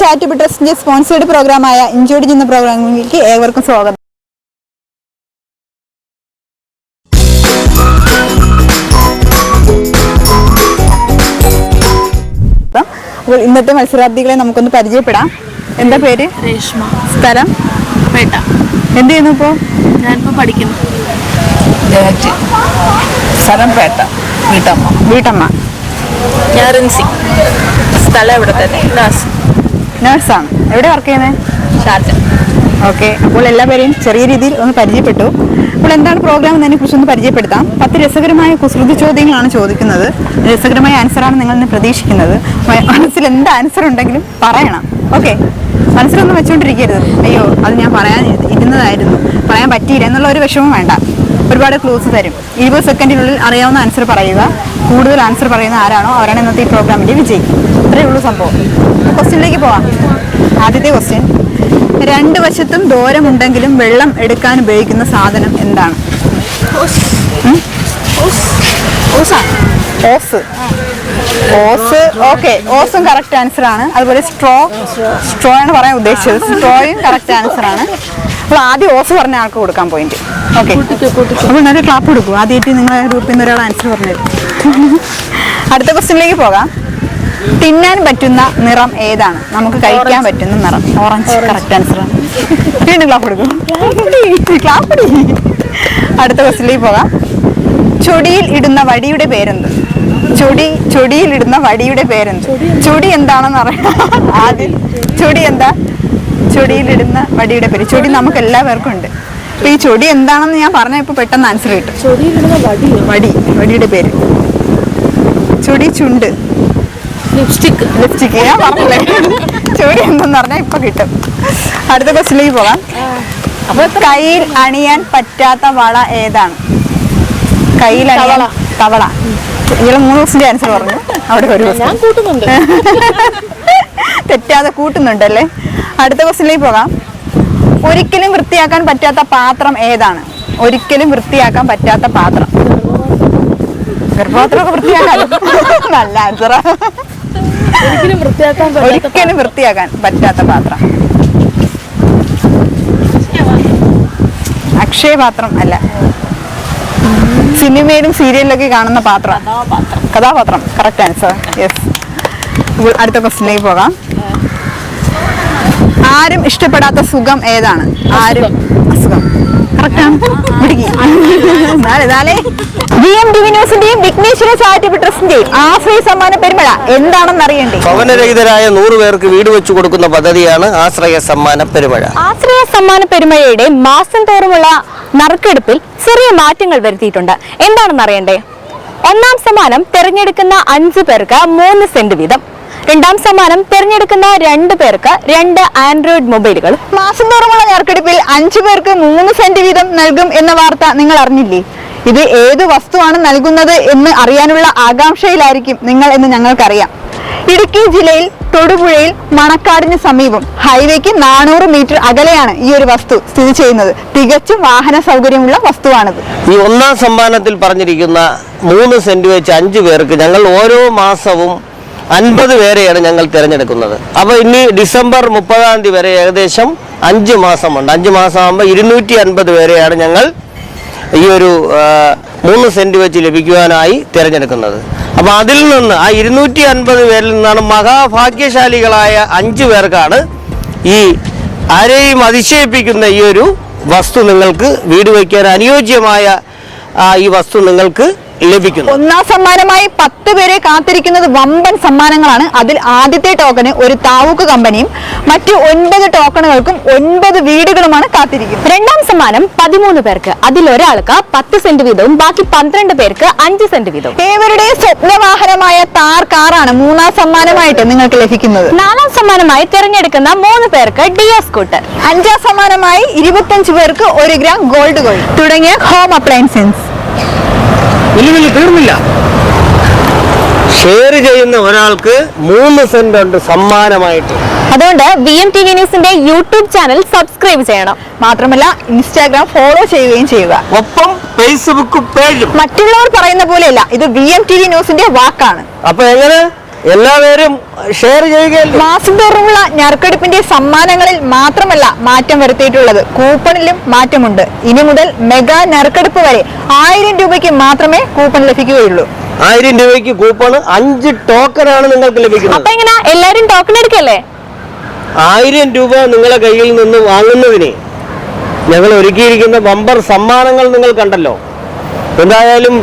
Charitable ട്രസ്റ്റിന്റെ sponsored പ്രോഗ്രാമായ ഇഞ്ചോടി എന്ന പ്രോഗ്രാമിലേക്ക് ഏവർക്കും സ്വാഗതം. അപ്പം അപ്പോൾ ഇന്നത്തെ മത്സരാർത്ഥികളെ നമുക്കൊന്ന് പരിചയപ്പെടാം. എന്താ പേര്? രേഷ്മ. സ്ഥലം? പേട്ട. എന്ത് ചെയ്യുന്നു ഇപ്പോൾ ഞാനിപ്പോൾ പഠിക്കുന്നു. സ്ഥലം പേട്ട. വീട്ടമ്മ. വീട്ടമ്മ ഞാൻ റിൻസി. സ്ഥലം ഇവിടെ തന്നെ. നേഴ്സാണ്. എവിടെ വർക്ക് ചെയ്യുന്നത് ഷാർജ. ഓക്കെ അപ്പോൾ എല്ലാവരെയും ചെറിയ രീതിയിൽ ഒന്ന് പരിചയപ്പെട്ടു. അപ്പോൾ എന്താണ് പ്രോഗ്രാം എന്നതിനെ കുറിച്ച് ഒന്ന് പരിചയപ്പെടുത്താം. പത്ത് രസകരമായ കുസൃതി ചോദ്യങ്ങളാണ് ചോദിക്കുന്നത്. രസകരമായ ആൻസറാണ് നിങ്ങൾ ഇന്ന് പ്രതീക്ഷിക്കുന്നത്. മനസ്സിൽ എന്ത് ആൻസർ ഉണ്ടെങ്കിലും പറയണം. ഓക്കെ മനസ്സിലൊന്നും വെച്ചുകൊണ്ടിരിക്കരുത് അയ്യോ അത് ഞാൻ പറയാൻ ഇരു- ഇരുന്നതായിരുന്നു പറയാൻ പറ്റിയില്ല എന്നുള്ള ഒരു വിഷമം വേണ്ട. ഒരുപാട് ക്ലോസ് തരും. ഇരുപത് സെക്കൻഡിനുള്ളിൽ അറിയാവുന്ന ആൻസർ പറയുക. കൂടുതൽ ആൻസർ പറയുന്ന ആരാണോ അവരാണ് ഇന്നത്തെ ഈ പ്രോഗ്രാമിന്റെ വിജയി. ഇത്രയേ ഉള്ളൂ സംഭവം. ക്വസ്റ്റ്യനിലേക്ക് പോവാം. ആദ്യത്തെ ക്വസ്റ്റ്യൻ. രണ്ട് വശത്തും ദൂരമുണ്ടെങ്കിലും വെള്ളം എടുക്കാൻ ഉപയോഗിക്കുന്ന സാധനം എന്താണ്? Hose hose. ഓസും കറക്റ്റ് ആൻസർ ആണ്. അതുപോലെ സ്ട്രോ സ്ട്രോ ആണ് പറയാൻ ഉദ്ദേശിച്ചത്. സ്ട്രോയും കറക്റ്റ് ആൻസർ ആണ്. അപ്പോൾ ആദ്യം ഓസ് പറഞ്ഞ ആൾക്ക് കൊടുക്കാൻ പോയിന്റ് ഓക്കെ. അപ്പോൾ നല്ല ക്ലാപ്പ് കൊടുക്കും ആദ്യമായിട്ട് നിങ്ങളെ ഗ്രൂപ്പിൽ നിന്ന് ഒരാൾ ആൻസർ പറഞ്ഞു അടുത്ത ക്വസ്റ്റ്യനിലേക്ക് പോകാം. തിന്നാൻ പറ്റുന്ന നിറം ഏതാണ്? നമുക്ക് കഴിക്കാൻ പറ്റുന്ന നിറം. ഓറഞ്ച്. കറക്റ്റ് ആൻസർ ആണ് വീണ്ടും ക്ലാപ്പ് കൊടുക്കും. അടുത്ത ക്വസ്റ്റിലേക്ക് പോകാം. ചൊടിയിൽ ഇടുന്ന വടിയുടെ പേരെന്ത്? ചൊടി ചൊടിയിൽ ഇടുന്ന വടിയുടെ പേരെന്ത്? ചൊടി എന്താണെന്ന് അറിയാം ആദ്യം ചൊടി എന്താ? ചൊടിയിൽ ഇടുന്ന വടിയുടെ പേര്. ചൊടി നമുക്ക് എല്ലാവർക്കും ഉണ്ട്. അപ്പൊ ഈ ചൊടി എന്താണെന്ന് ഞാൻ പറഞ്ഞ ഇപ്പൊ പെട്ടെന്ന് ആൻസർ കിട്ടും. വടി വടിയുടെ പേര്. ചൊടി ചുണ്ട്. ലിപ്സ്റ്റിക്. ലിപ്സ്റ്റിക്ക് ഞാൻ പറഞ്ഞില്ലേ? ചൂടി എന്തെന്ന് പറഞ്ഞാൽ ഇപ്പൊ കിട്ടും. അടുത്ത ക്വസ്റ്റിലേക്ക് പോകാം. അപ്പൊ കയ്യിൽ അണിയാൻ പറ്റാത്ത വള ഏതാണ്? കയ്യിൽ അണിയാൻ തവള. ഇങ്ങനെ മൂന്ന് ക്വസ്റ്റിന്റെ ആൻസർ പറഞ്ഞു. അവിടെ ഒരു തെറ്റാതെ കൂട്ടുന്നുണ്ടല്ലേ? അടുത്ത ക്വസ്റ്റിലേക്ക് പോകാം. ഒരിക്കലും വൃത്തിയാക്കാൻ പറ്റാത്ത പാത്രം ഏതാണ്? ഒരിക്കലും വൃത്തിയാക്കാൻ പറ്റാത്ത പാത്രം. ഗർഭപാത്രമൊക്കെ വൃത്തിയാക്കാൻ നല്ല ആൻസറാ ഒരിക്കലും വൃത്തിയാക്കാൻ പറ്റാത്ത ഒരിക്കലും വൃത്തിയാക്കാൻ പറ്റാത്ത പാത്രം. അല്ല. സിനിമയിലും സീരിയലിലൊക്കെ കാണുന്ന പാത്രം. കഥാപാത്രം. കറക്റ്റ് ആൻസർ യെസ് അടുത്ത ക്വസ്റ്റിനേക്ക് പോകാം. ആരും ഇഷ്ടപ്പെടാത്ത സുഖം ഏതാണ്? ആരും അസുഖം. കറക്റ്റാണ് ബി എം ടി വി ന്യൂസിന്റെയും വിഘ്നേശ്വര ചാരിറ്റബിൾ ട്രസ്റ്റിന്റെയും ആശ്രയ സമ്മാന പെരുമഴ എന്താണെന്ന് അറിയണ്ടേ? ഭവനരഹിതരായ നൂറ് പേർക്ക് വീട് വെച്ചു കൊടുക്കുന്ന പദ്ധതിയാണ് ആശ്രയ സമ്മാന പെരുമഴ ആശ്രയ സമ്മാന പെരുമഴയുടെ മാസം തോറുമുള്ള നറുക്കെടുപ്പിൽ ചെറിയ മാറ്റങ്ങൾ വരുത്തിയിട്ടുണ്ട്. എന്താണെന്ന് അറിയണ്ടേ? ഒന്നാം സമ്മാനം തിരഞ്ഞെടുക്കുന്ന അഞ്ചു പേർക്ക് മൂന്ന് സെന്റ് വീതം. രണ്ടാം സമ്മാനം തിരഞ്ഞെടുക്കുന്ന രണ്ട് പേർക്ക് രണ്ട് ആൻഡ്രോയിഡ് മൊബൈലുകൾ മാസം തോറുമുള്ള നറുക്കെടുപ്പിൽ അഞ്ചു പേർക്ക് മൂന്ന് സെന്റ് വീതം നൽകും എന്ന വാർത്ത നിങ്ങൾ അറിഞ്ഞില്ലേ? ഇത് ഏത് വസ്തുവാണ് നൽകുന്നത് എന്ന് അറിയാനുള്ള ആകാംക്ഷയിലായിരിക്കും നിങ്ങൾ എന്ന് ഞങ്ങൾക്കറിയാം. ഇടുക്കി ജില്ലയിൽ തൊടുപുഴയിൽ മണക്കാടിന് സമീപം ഹൈവേക്ക് നാനൂറ് മീറ്റർ അകലെയാണ് ഈ ഒരു വസ്തു സ്ഥിതി ചെയ്യുന്നത്. തികച്ചും വാഹന സൗകര്യമുള്ള വസ്തുവാണിത്. ഈ ഒന്നാം സമ്മാനത്തിൽ പറഞ്ഞിരിക്കുന്ന മൂന്ന് സെന്റ് വെച്ച് അഞ്ച് പേർക്ക് ഞങ്ങൾ ഓരോ മാസവും അൻപത് പേരെയാണ് ഞങ്ങൾ തിരഞ്ഞെടുക്കുന്നത്. അപ്പോൾ ഇനി ഡിസംബർ മുപ്പതാം തീയതി വരെ ഏകദേശം അഞ്ച് മാസമുണ്ട്. അഞ്ച് മാസം ആകുമ്പോൾ ഇരുന്നൂറ്റി അൻപത് പേരെയാണ് ഞങ്ങൾ ഈ ഒരു മൂന്ന് സെന്റ് വെച്ച് ലഭിക്കുവാനായി തിരഞ്ഞെടുക്കുന്നത്. അപ്പോൾ അതിൽ നിന്ന് ആ ഇരുന്നൂറ്റി അൻപത് പേരിൽ നിന്നാണ് മഹാഭാഗ്യശാലികളായ അഞ്ച് പേർക്കാണ് ഈ ആരെയും അതിശയിപ്പിക്കുന്ന ഈ ഒരു വസ്തു നിങ്ങൾക്ക് വീട് വയ്ക്കാൻ അനുയോജ്യമായ ഈ വസ്തു നിങ്ങൾക്ക് ലഭിക്കുന്നു. ഒന്നാം സമ്മാനമായി പത്ത് പേരെ കാത്തിരിക്കുന്നത് വമ്പൻ സമ്മാനങ്ങളാണ്. അതിൽ ആദ്യത്തെ ടോക്കന് ഒരു താവൂക്ക് കമ്പനിയും മറ്റു ഒൻപത് ടോക്കണുകൾക്കും ഒൻപത് വീടുകളുമാണ് കാത്തിരിക്കുന്നത്. രണ്ടാം സമ്മാനം പതിമൂന്ന് പേർക്ക് അതിൽ ഒരാൾക്ക് പത്ത് സെന്റ് വീതവും ബാക്കി പന്ത്രണ്ട് പേർക്ക് അഞ്ച് സെന്റ് വീതവും. ഏവരുടെ സ്വപ്നവാഹനമായ താർ കാറാണ് മൂന്നാം സമ്മാനമായിട്ട് നിങ്ങൾക്ക് ലഭിക്കുന്നത്. നാലാം സമ്മാനമായി തിരഞ്ഞെടുക്കുന്ന മൂന്ന് പേർക്ക് ഡിയോ സ്കൂട്ടർ. അഞ്ചാം സമ്മാനമായി ഇരുപത്തഞ്ച് പേർക്ക് ഒരു ഗ്രാം ഗോൾഡ് ഗോൾഡ് തുടങ്ങിയ ഹോം അപ്ലയൻസസ് വെല്ലുവിളി തീർന്നില്ല. ഷെയർ ചെയ്യുന്ന ഒരാൾക്ക് മൂന്ന് സെന്റ് ഉണ്ട് സമ്മാനമായിട്ട്. അതുകൊണ്ട് വി എം ടി വി ന്യൂസിന്റെ യൂട്യൂബ് ചാനൽ സബ്സ്ക്രൈബ് ചെയ്യണം. മാത്രമല്ല ഇൻസ്റ്റാഗ്രാം ഫോളോ ചെയ്യുകയും ചെയ്യുക. ഒപ്പം ഫേസ്ബുക്ക് പേജും. മറ്റുള്ളവർ പറയുന്ന പോലെയല്ല ഇത് വി എം ടി വി ന്യൂസിന്റെ വാക്കാണ്. അപ്പൊ എങ്ങനെ? എല്ലാവരും ഷെയർ ചെയ്യുകയല്ലേ? മാസം തോറുമുള്ള ഞറുക്കെടുപ്പിന്റെ സമ്മാനങ്ങളിൽ മാത്രമല്ല മാറ്റം വരുത്തിയിട്ടുള്ളത്. കൂപ്പണിലും മാറ്റമുണ്ട്. ഇനി മുതൽ മെഗാ ഞറുക്കെടുപ്പ് വരെ ആയിരം രൂപയ്ക്ക് മാത്രമേ കൂപ്പൺ ലഭിക്കുകയുള്ളൂ. ആയിരം രൂപയ്ക്ക് കൂപ്പൺ അഞ്ച് ടോക്കൺ ആണ് നിങ്ങൾക്ക് ലഭിക്കുന്നത്. അപ്പൊ എങ്ങനെ? എല്ലാരും ടോക്കൺ എടുക്കല്ലേ? ആയിരം രൂപ നിങ്ങളെ കയ്യിൽ നിന്ന് വാങ്ങുന്നതിന് ഞങ്ങൾ ഒരുക്കിയിരിക്കുന്ന ബമ്പർ സമ്മാനങ്ങൾ നിങ്ങൾ കണ്ടല്ലോ. എന്തായാലും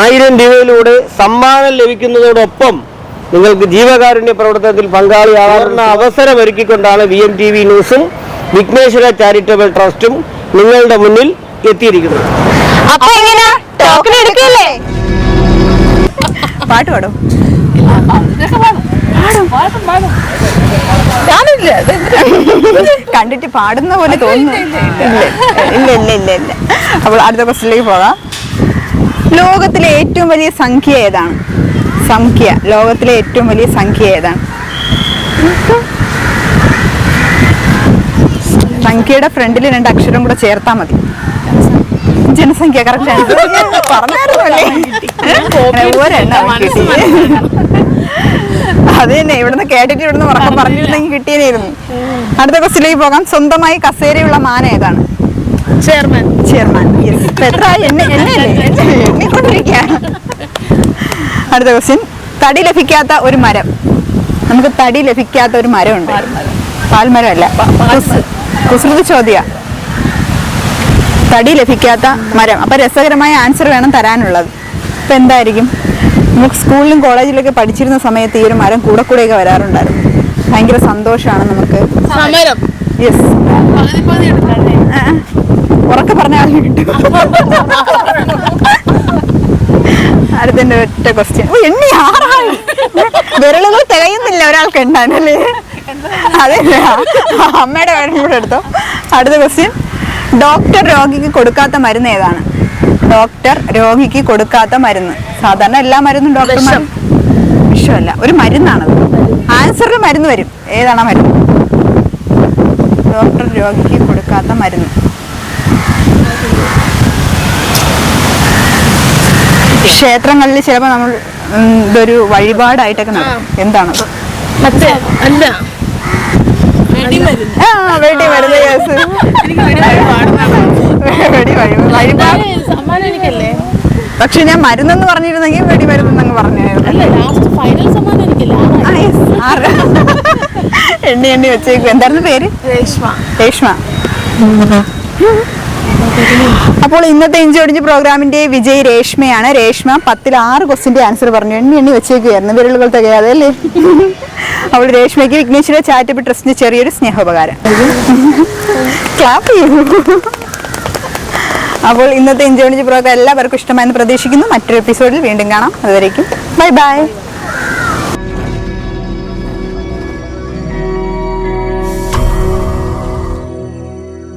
ആയിരം രൂപയിലൂടെ സമ്മാനം ലഭിക്കുന്നതോടൊപ്പം നിങ്ങൾക്ക് ജീവകാരുണ്യ പ്രവർത്തനത്തിൽ പങ്കാളിയാവാറുന്ന അവസരം ഒരുക്കിക്കൊണ്ടാണ് വി എം ടി വി ന്യൂസും വിഘ്നേശ്വര ചാരിറ്റബിൾ ട്രസ്റ്റും നിങ്ങളുടെ മുന്നിൽ എത്തിയിരിക്കുന്നത്. അപ്പൊ എങ്ങനെ ടോക്കൺ എടുക്കല്ലേ? പാട്ട് പാടും? കണ്ടിട്ട് പാടുന്ന പോലെ തോന്നുന്നു. ഇല്ല ഇല്ല ഇല്ല. ഇല്ല ഇല്ല അപ്പോൾ അടുത്ത ക്വസ്റ്റിലേക്ക് പോകാം. ലോകത്തിലെ ഏറ്റവും വലിയ സംഖ്യ ഏതാണ്? സംഖ്യ ലോകത്തിലെ ഏറ്റവും വലിയ സംഖ്യ ഏതാണ്? സംഖ്യയുടെ ഫ്രണ്ടിൽ രണ്ട് അക്ഷരം കൂടെ ചേർത്താൽ മതി. ജനസംഖ്യ കറക്റ്റ് അത് തന്നെ ഇവിടുന്ന് കേട്ടിട്ട് ഇവിടുന്ന് ഉറക്കം പറഞ്ഞിരുന്നെങ്കിൽ കിട്ടിയതായിരുന്നു അടുത്ത ക്വസ്റ്റിലേക്ക് പോകാം. സ്വന്തമായി കസേരയുള്ള മാന ഏതാണ്? ചെയർമാൻ. ചെയർമാൻ. എത്ര എന്നെ എന്നെ എന്നെ എണ്ണിക്കൊണ്ടിരിക്കുക അടുത്ത ക്വസ്റ്റ്യൻ തടി ലഭിക്കാത്ത ഒരു മരം. നമുക്ക് തടി ലഭിക്കാത്ത ഒരു മരമുണ്ട്. പാൽമരം അല്ല കുസ്- കുസൃതി ചോദ്യ. തടി ലഭിക്കാത്ത മരം. അപ്പൊ രസകരമായ ആൻസർ വേണം തരാനുള്ളത്. അപ്പൊ എന്തായിരിക്കും? നമുക്ക് സ്കൂളിലും കോളേജിലൊക്കെ പഠിച്ചിരുന്ന സമയത്ത് ഈ ഒരു മരം കൂടെ കൂടെയൊക്കെ വരാറുണ്ടായിരുന്നു. ഭയങ്കര സന്തോഷമാണ് നമുക്ക്. യെസ് ഉറക്കെ പറഞ്ഞാൽ കിട്ടും. അടുത്തിന്റെ ഒറ്റ ക്വസ്റ്റ്യൻ ഓ എണ്ണി ആറായി. വിരലുകൾ തികയുന്നില്ല ഒരാൾക്ക് എണ്ണാനല്ലേ? അതെ അമ്മയുടെ കാര്യം കൂടെ എടുത്തോ. അടുത്ത ക്വസ്റ്റ്യൻ ഡോക്ടർ രോഗിക്ക് കൊടുക്കാത്ത മരുന്ന് ഏതാണ്? ഡോക്ടർ രോഗിക്ക് കൊടുക്കാത്ത മരുന്ന്. സാധാരണ എല്ലാ മരുന്നും ഡോക്ടർമാർ വിഷമല്ല. ഒരു മരുന്നാണത് ആൻസറിൽ മരുന്ന് വരും. ഏതാണ് മരുന്ന്? ഡോക്ടർ രോഗിക്ക് കൊടുക്കാത്ത മരുന്ന്. ക്ഷേത്രങ്ങളിൽ ചിലപ്പോൾ നമ്മൾ ഇതൊരു വഴിപാടായിട്ടൊക്കെ എന്താണ്? അല്ല. ആ വെടി മരുന്ന് വെടി വഴിപാട് പക്ഷെ ഞാൻ മരുന്നെന്ന് പറഞ്ഞിരുന്നെങ്കിൽ വെടി മരുന്നെന്ന് പറഞ്ഞായിരുന്നു. എണ്ണി എണ്ണി വെച്ചേക്കും. എന്തായിരുന്നു പേര്? രേഷ്മ. രേഷ്മ. അപ്പോൾ ഇന്നത്തെ ഇഞ്ചി ഇഞ്ചോടിഞ്ച് പ്രോഗ്രാമിന്റെ വിജയ് രേഷ്മയാണ്. രേഷ്മ പത്തിൽ ആറ് ക്വസ്റ്റിന്റെ ആൻസർ പറഞ്ഞു. എണ്ണി എണ്ണി വെച്ചേക്കുകയായിരുന്നു വിരലുകൾ തികയാതെ അല്ലേ? അപ്പോൾ രേഷ്മയ്ക്ക് വിഘ്നേശ്വര ചാറ്റപ്പ് ട്രസ്റ്റിന്റെ ചെറിയൊരു സ്നേഹോപകാരം. ക്ലാപ്പ് ചെയ്യൂ. അപ്പോൾ ഇന്നത്തെ ഇഞ്ചോടിഞ്ച് പ്രോഗ്രാം എല്ലാവർക്കും ഇഷ്ടമായെന്ന് പ്രതീക്ഷിക്കുന്നു. മറ്റൊരു എപ്പിസോഡിൽ വീണ്ടും കാണാം. അതുവരേക്കും. Bye bye